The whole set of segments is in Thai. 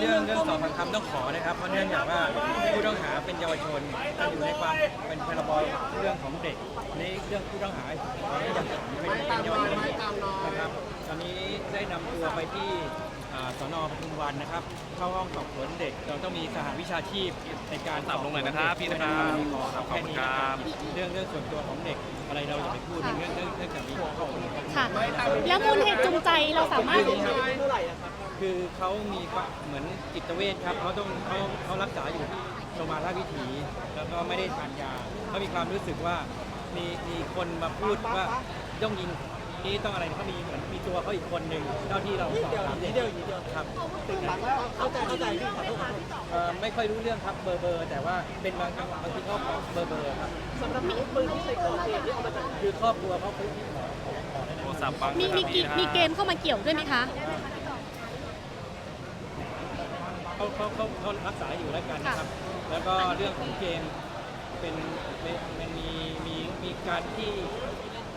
เรื่องเรื่องสอบปากคำต้องขอนะครับ เพราะเนื่องจากว่าผู้ต้องหาเป็นเยาวชนอยู่ในความเป็นพรบเรื่องของเด็กในเรื่องผู้ต้องหาอย่างเป็นเป็นเยาวชนนะครับตอนนี้ได้นำตัวไปที่อ่าสนปทุมวันนะครับ เข้าห้องสอบสวนเด็ก เราต้องมีสหวิชาชีพในการต่ำลงหน่อยนะครับพี่นะครับขอครับขอบคุณครับเรื่องเรื่องส่วนตัวของเด็กอะไรเราอย่าไปพูดในเรื่องเรื่องเรื่องจากนี้ขอบคุณครับค่ะแล้วมูลเหตุจูงใจเราสามารถคือเขามีค วามีเหมือนจิตเวชครับเขาต้องเขาเขารักษาอยู่ที่โรงพยาบาลราชวิถี แล้วก็ไม่ได้ทานยาเขามีความรู้สึกว่ามีมีคนมาพูดว่าต้องยิงนี่ต้องอะไรเขามีเหมือนมีตัวเขาอีกคนหนึ่งเท่าที่เราสอบถามเด็กครับเข้าใจเข้าใจเอ่อไม่ค่อยรู้เรื่องครับเบอร์เบอร์แต่ว่าเป็นบางจังหวะบางทีเขาขอเบอร์เบอร์ครับสำหรับมีปืนที่ใช้ก่อเหตุที่เอามาจากคือครอบครัวเขาเคยที่ขอขอขอได้โทรศัพท์บังมีมีมีเกมเข้ามาเกี่ยวด้วยไหมคะ เขาเขาเขาเขารักษาอยู่แล้วกันนะครับ แล้วก็เรื่องของเกมเป็นเป็นมันมีมีมีการที่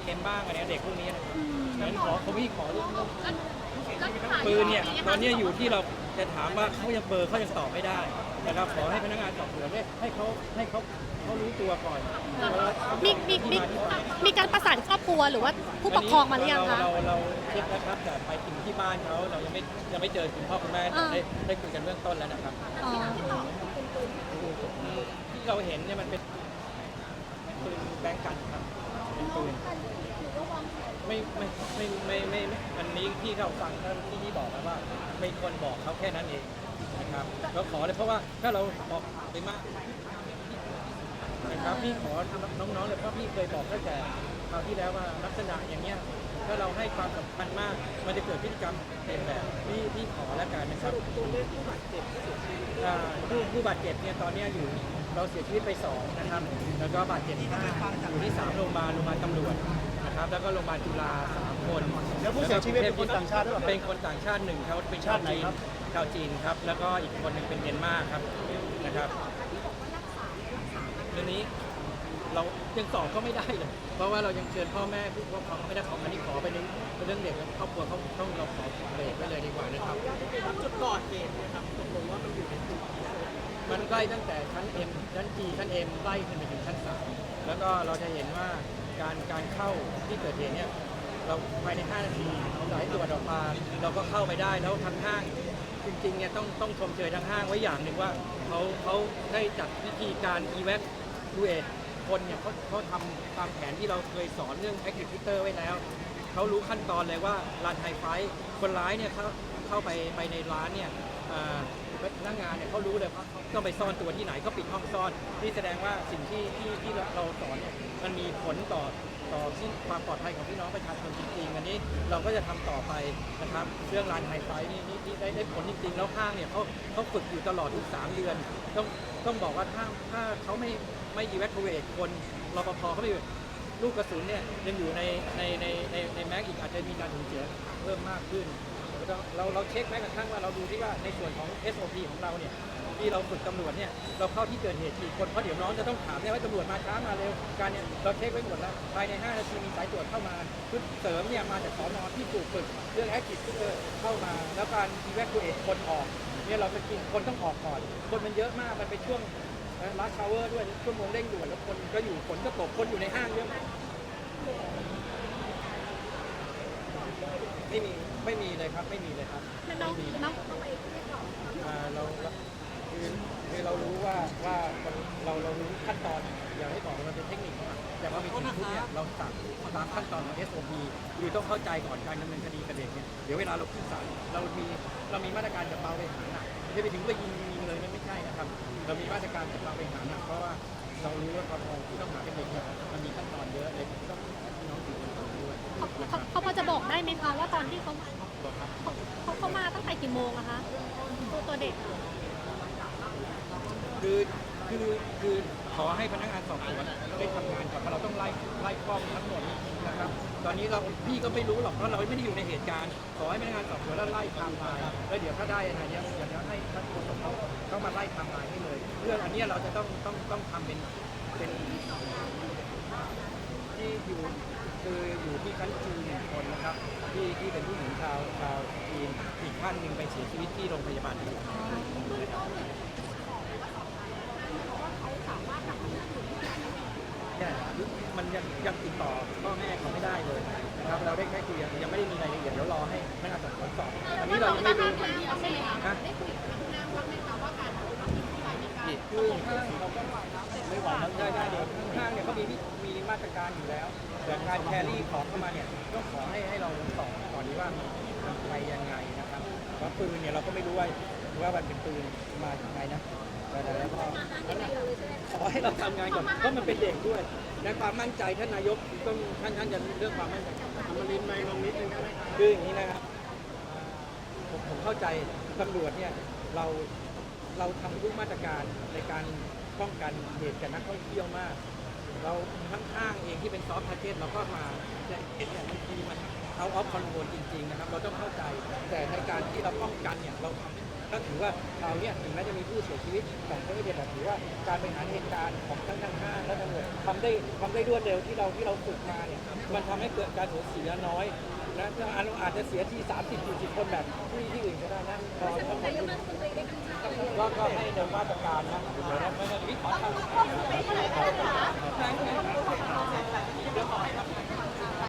เกมบ้างอะไรเด็กพวกนี้นะครับงั้นขอเขาพี่ขอเรื่องปืนเนี่ยตอนเนี้ยอยู่ที่เราจะถามว่าเขายังเบอร์เขายังตอบไม่ได้นะครับขอให้พนักงานสอบสวนเนี่ยให้เขาให้เขาเขารู้ตัวก่อนว่ามีมีมีมีการประสาน ครอบครัวหรือว่าผู้ปกครองมาหรือยังคะเราเราเราเช็คแล้วครับแต่ไปถึงที่บ้านเขาเรายังไม่ยังไม่เจอคุณพ่อคุณแม่อ่า ได้ได้คุยกันเบื้องต้นแล้วนะครับอ๋อที่เราเห็นเนี่ยมันเป็นปืนแบงก์กันครับเป็นปืนไม่ไม่ไม่ไม่ไม่ไม่อันนี้ที่เราฟังท่านที่ที่บอกแล้วว่าไม่ควรบอกเขาแค่นั้นเองนะครับเราขอเลยเพราะว่าถ้าเราบอกไปมาก นะครับพี่ขอน้องๆเลยเพราะพี่เคยบอกตั้งแต่ คราวที่แล้วว่าลักษณะอย่างเงี้ยถ้าเราให้ความสำคัญมาก มันจะเกิดพฤติกรรมเต็มแบบพี่พี่ขอแล้วกันนะครับตัวเลขผู้บาดเจ็บอ่าผู้ผู้บาดเจ็บเนี่ยตอนเนี้ยอยู่เราเสียชีวิตไปสองนะครับแล้วก็บาดเจ็บห้าอยู่ที่สามโรงพยาบาลโรงพยาบาลตำรวจนะครับแล้วก็โรงพยาบาลจุฬาสามคนแล้วผู้เสียชีวิตเป็นคนต่างชาติด้วยเหรอเป็นคนต่างชาติหนึ่งเขาเป็นชาวชาติไหนจีนครับ ชาวจีนครับแล้วก็อีกคนหนึ่งเป็นเมียนมาครับนะครับเรื่องนี้ เรายังสอบเขาไม่ได้เลย เพราะว่าเรายังเชิญพ่อแม่ผู้ปกครองไม่ได้ขออันนี้ขอไปในเรื่องเด็กและครอบครัวเขาต้องเราขอเบรกไว้เลยดีกว่านะครับ จุดก่อเหตุนะครับตกลงว่ามันอยู่ในจุดมันใกล้ตั้งแต่ชั้น M ชั้น G ชั้น M ใกล้ขึ้นไปถึงชั้น3แล้วก็เราจะเห็นว่าการการเข้าที่เกิดเหตุเนี่ยเราภายใน 5 นาทีสายตรวจออกมาเราก็เข้าไปได้แล้วทางห้าง จริงๆเนี่ยต้องต้องชมเชยทางห้างไว้อย่างหนึ่งว่าเขาเขาได้จัดวิธีการ evacuate คนเนี่ยเขาเขาทำตามแผนที่เราเคยสอนเรื่อง active shooter ไว้แล้ว เขารู้ขั้นตอนเลยว่าร้านไฮไฟท์คนร้ายเนี่ยเขาเข้าไปไปในร้านเนี่ยเอ่อพนักงานเนี่ยเขารู้เลยว่าเขาต้องไปซ่อนตัวที่ไหนเขาปิดห้องซ่อนนี่แสดงว่าสิ่งที่ที่ที่เราสอนเนี่ยมันมีผลต่อต่อที่ความปลอดภัยของพี่น้องประชาชนจริงๆอันนี้เราก็จะทำต่อไปนะครับเรื่องร้านไฮไฟท์นี่นี่นี่ได้ได้ผลจริงๆแล้วห้างเนี่ยเขาเขาฝึกอยู่ตลอดทุกสามเดือนต้องต้องบอกว่าถ้าถ้าเขาไม่ ไม่ยีแวคเวทคนรปภเขาไม่ลูกกระสุนเนี่ยยังอยู่ในในในในในแม็กอีกอาจจะมีการสูญเสียเพิ่มมากขึ้นเราเราเราเช็คแม้กระทั่งว่าเราดูที่ว่าในส่วนของ SOP ของเราเนี่ยที่เราฝึกตำรวจเนี่ยเราเข้าที่เกิดเหตุกี่คนเพราะเดี๋ยวน้องจะต้องถามเนี่ยว่าตำรวจมาช้ามาเร็วการเนี่ยเราเช็คไว้หมดแล้วภายใน 5 นาทีมีสายตรวจเข้ามาชุดเสริมเนี่ยมาจากสอนอที่ถูกฝึกเรื่อง active shooter เข้ามา แล้วการ evacuate คนออกเนี่ยเราจะกินคนต้องออกก่อน คนมันเยอะมากมันเป็นช่วง ลัชชาวเวอร์ด้วยชั่วโมงเร่งด่วนแล้วคนก็อยู่ฝนก็ตกคนอยู่ในห้างเยอะมากไม่มีไม่มีเลยครับ ไม่มีเลยครับน้องไม่มีน้องอ่าเราเราคือคือเรารู้ว่าว่ามันเราเรารู้ขั้นตอนอย่าให้บอกว่ามันเป็นเทคนิคครับ แต่พอไปถึงปุ๊บเนี่ยเราสั่งตามขั้นตอนของ SOP คือต้องเข้าใจก่อนการดำเนินคดีกับเด็กเนี่ยเดี๋ยวเวลาเราขึ้นศาลเรามีเรามีมาตรการจากเบาไปหาหนักไม่ใช่ไปถึงไปยิงยิงเลยมันไม่ใช่นะครับ เรามีมาตรการจากเบาไปหาหนักเพราะว่าเรารู้ว่าความที่ต้องหาเป็นเด็กเนี่ยมันมีขั้นตอนเยอะเลยต้องขอให้น้องอยู่ในตรงนี้ด้วยเขาเขาเขาพอจะบอกได้ไหมคะว่าตอนที่เขาบอกครับเขาเขาเขามาตั้งแต่กี่โมงอะคะตัวตัวเด็กอะคือ คือคือขอให้พนักงานสอบสวนได้ทำงานก่อนเพราะเราต้องไล่ไล่กล้องทั้งหมดนะครับ ตอนนี้เราพี่ก็ไม่รู้หรอกเพราะเราไม่ได้อยู่ในเหตุการณ์ ขอให้พนักงานสอบสวนแล้วไล่ไทม์ไลน์แล้วเดี๋ยวถ้าได้อะไรเนี้ยเดี๋ยวให้ท่านโฆษกเขาเขามาไล่ไทม์ไลน์ให้เลย เรื่องอันนี้เราจะต้องต้องต้องทำเป็นเป็นที่อยู่คืออยู่ที่ชั้นจีนหนึ่งคนนะครับที่ที่เป็นผู้หญิงชาวชาวจีนอีกท่านหนึ่งไปเสียชีวิตที่โรงพยาบาลอื่น เนี่ยมันยังยังติดต่อพ่อแม่เขาไม่ได้เลยนะครับเราได้แค่คุยยังยังไม่ได้มีรายละเอียดเดี๋ยวรอให้พนักงานสอบสวนสอบอันนี้เรายังไม่รู้ฮะคือห้างเราก็ไม่ไหวแล้วได้ได้เดี๋ยวห้างเนี่ยเขามีวิมีมาตรการอยู่แล้ว แต่การแครี่ของเข้ามาเนี่ยก็ขอให้ให้เราสอบก่อนดีว่ามันไปยังไงนะครับเพราะปืนเนี่ยเราก็ไม่รู้ว่าว่ามันเป็นปืนมาจากไหนนะแต่แล้วก็ ขอให้เราทำงานก่อนเพราะมันเป็นเด็กด้วย ในความมั่นใจท่านนายกต้องท่านท่านจะเรื่องความมั่นใจทำมาลินไปลงนิดนึงได้ไหมคืออย่างนี้นะครับผมผมเข้าใจตำรวจเนี่ยเราเราทำทุกมาตรการในการป้องกันเหตุกับนักท่องเที่ยวมาก เราทั้งห้างเองที่เป็นซอฟต์แพคเกจเราก็มาจะเห็นเนี่ยบางทีมันเอาออฟคอนโทรลจริงๆนะครับ เราต้องเข้าใจแต่ในการที่เราป้องกันเนี่ยเราทำ ก็ถือว่าเราเนี่ยถึงแม้จะมีผู้เสียชีวิตของเจ้าหน้าที่แต่ถือว่าการบริหารเหตุการณ์ของทั้งทางห้างและตำรวจทำได้ทำได้รวดเร็วที่เราที่เราฝึกมาเนี่ยมันทำให้เกิดการสูญเสียน้อยนะเราอาจจะเสียที30 40 คนแบบที่ที่อื่นก็ได้นะก็ต้องขอบคุณก็ก็ให้ในมาตรการนะเดี๋ยวเราไม่ได้วิเคราะห์ทาง